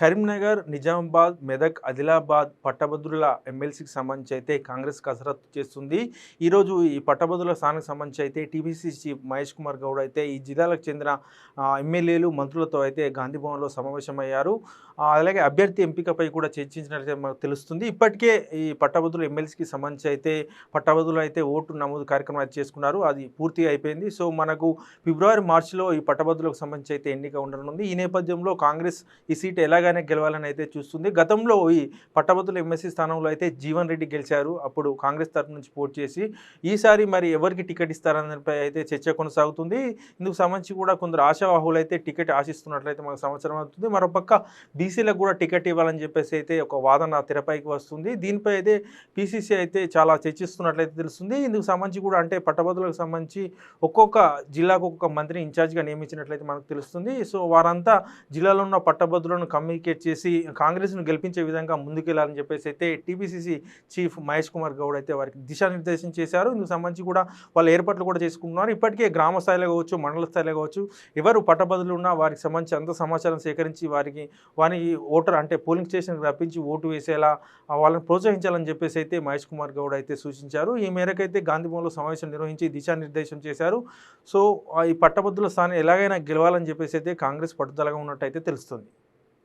కరీంనగర్ నిజామాబాద్ మెదక్ ఆదిలాబాద్ పట్టభద్రుల ఎమ్మెల్సీకి సంబంధించి అయితే కాంగ్రెస్ కసరత్తు చేస్తుంది. ఈరోజు ఈ పట్టభద్రుల స్థానానికి సంబంధించి అయితే టీబీసీ చీఫ్ మహేష్ కుమార్ గౌడ్ అయితే ఈ జిల్లాలకు చెందిన ఎమ్మెల్యేలు మంత్రులతో అయితే గాంధీ భవన్లో సమావేశమయ్యారు. అలాగే అభ్యర్థి ఎంపికపై కూడా చర్చించినట్లయితే మనకు తెలుస్తుంది. ఇప్పటికే ఈ పట్టభద్రుల ఎమ్మెల్సీకి సంబంధించి అయితే పట్టభద్రులు అయితే ఓటు నమోదు కార్యక్రమం అయితే చేసుకున్నారు. అది పూర్తి అయిపోయింది. సో మనకు ఫిబ్రవరి మార్చిలో ఈ పట్టభద్రులకు సంబంధించి అయితే ఎన్నిక ఉండనుంది. ఈ నేపథ్యంలో కాంగ్రెస్ ఈ సీట్ ఎలాగైనా గెలవాలని అయితే చూస్తుంది. గతంలో ఈ పట్టభద్రుల ఎమ్మెల్సీ స్థానంలో అయితే జీవన్ రెడ్డి గెలిచారు. అప్పుడు కాంగ్రెస్ తరఫు నుంచి పోటీ చేసి ఈసారి మరి ఎవరికి టికెట్ ఇస్తారనే దానిపై అయితే చర్చ కొనసాగుతుంది. ఇందుకు సంబంధించి కూడా కొందరు ఆశావాహులు అయితే టికెట్ ఆశిస్తున్నట్లయితే మనకు సంవత్సరం అవుతుంది మరోపక్క బీసీలకు కూడా టికెట్ ఇవ్వాలని చెప్పేసి అయితే ఒక వాదన తెరపైకి వస్తుంది. దీనిపై అయితే పీసీసీ అయితే చాలా చర్చిస్తున్నట్లయితే తెలుస్తుంది. ఇందుకు సంబంధించి కూడా అంటే పట్టభద్రులకు సంబంధించి ఒక్కొక్క జిల్లాకు ఒక్కొక్క మంత్రిని ఇన్ఛార్జ్గా నియమించినట్లయితే మనకు తెలుస్తుంది. సో వారంతా జిల్లాలో ఉన్న పట్టభద్రులను కమ్యూనికేట్ చేసి కాంగ్రెస్ను గెలిపించే విధంగా ముందుకెళ్ళాలని చెప్పేసి అయితే టీపీసీసీ చీఫ్ మహేష్ కుమార్ గౌడ్ అయితే వారికి దిశానిర్దేశం చేశారు. ఇందుకు సంబంధించి కూడా వాళ్ళు ఏర్పాట్లు కూడా చేసుకుంటున్నారు. ఇప్పటికే గ్రామ స్థాయిలో కావచ్చు మండల స్థాయిలో కావచ్చు ఎవరు పట్టబదులు ఉన్నా వారికి సంబంధించి అంత సమాచారం సేకరించి వారికి వారి ఓటర్ అంటే పోలింగ్ స్టేషన్కి రప్పించి ఓటు వేసేలా వాళ్ళని ప్రోత్సహించాలని చెప్పేసి అయితే మహేష్ కుమార్ గౌడ్ అయితే సూచించారు. ఈ మేరకైతే గాంధీభవన్లో సమావేశం నిర్వహించి దిశానిర్దేశం చేశారు. సో ఈ పట్టభద్రుల స్థానం ఎలాగైనా గెలవాలని చెప్పేసి అయితే కాంగ్రెస్ పట్టుదలగా ఉన్నట్టయితే తెలుస్తుంది.